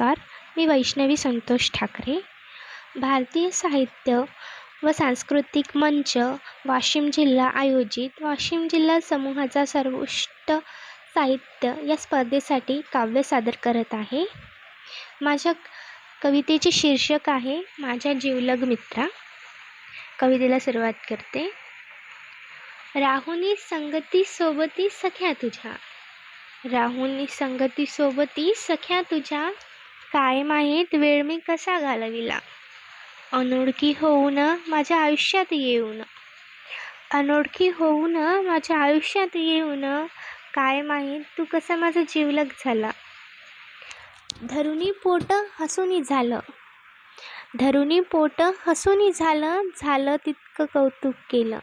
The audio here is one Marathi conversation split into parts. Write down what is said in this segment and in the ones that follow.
नमस्कार मी वैष्णवी संतोष ठाकरे. भारतीय साहित्य व सांस्कृतिक मंच वाशिम जिल्हा आयोजित वाशिम जिल्हा समूहाचा सर्वोत्कृष्ट साहित्य या स्पर्धेसाठी काव्य सादर करत आहे. माझ्या कवितेचे शीर्षक आहे माझ्या जिवलग मित्रा. कवितेला सुरुवात करते. राहुनी संगती सोबती सख्या तुझ्या. राहुनी संगती सोबती सख्या तुझ्या. काय माहीत वेळ मी कसा घालविला. अनोळखी होऊन माझ्या आयुष्यात येऊन. अनोळखी होऊन माझ्या आयुष्यात येऊन. काय माहीत तू कसा माझा जीवलग झाला. धरुणी पोट हसूनी झालं. धरुणी पोट हसूनी झालं झालं तितकं कौतुक केलं.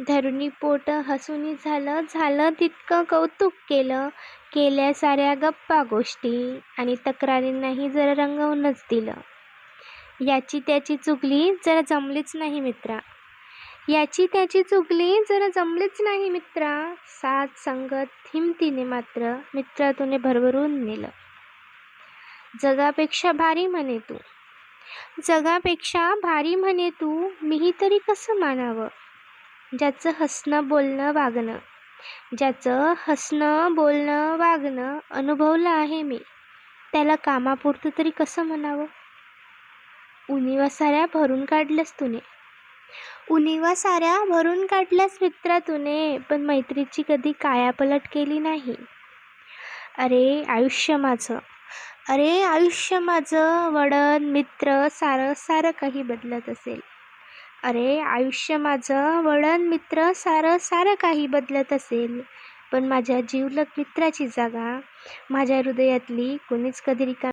धरुणी पोट हसूनी झालं झालं तितकं कौतुक केलं. केल्या साऱ्या गप्पा गोष्टी आणि तक्रारींनाही जरा रंगवूनच दिलं. याची त्याची चुकली जरा जमलीच नाही मित्रा. याची त्याची चुकली जरा जमलीच नाही मित्रा. साथ संगत हिमतीने मात्र मित्रातून भरभरून नेलं. जगापेक्षा भारी म्हणे तू. जगापेक्षा भारी म्हणे तू. मीही तरी कसं मानावं? ज्याचं हसणं बोलणं वागणं. ज्याचं हसणं बोलणं वागणं अनुभवलं आहे मी त्याला कामापुरतं तरी कसं म्हणावं? उनिवा साऱ्या भरून काढल्यास तुने. उनिवा साऱ्या भरून काढल्यास मित्रा तुने पण मैत्रीची कधी कायापलट केली नाही. अरे आयुष्य माझं. अरे आयुष्य माझं वडण मित्र सारं सारं काही बदलत असेल. अरे आयुष्य माझं वळण मित्र सारं सारं काही बदलत असेल. पण माझ्या जीवलग मित्राची जागा माझ्या हृदयातली कोणीच कधी रिका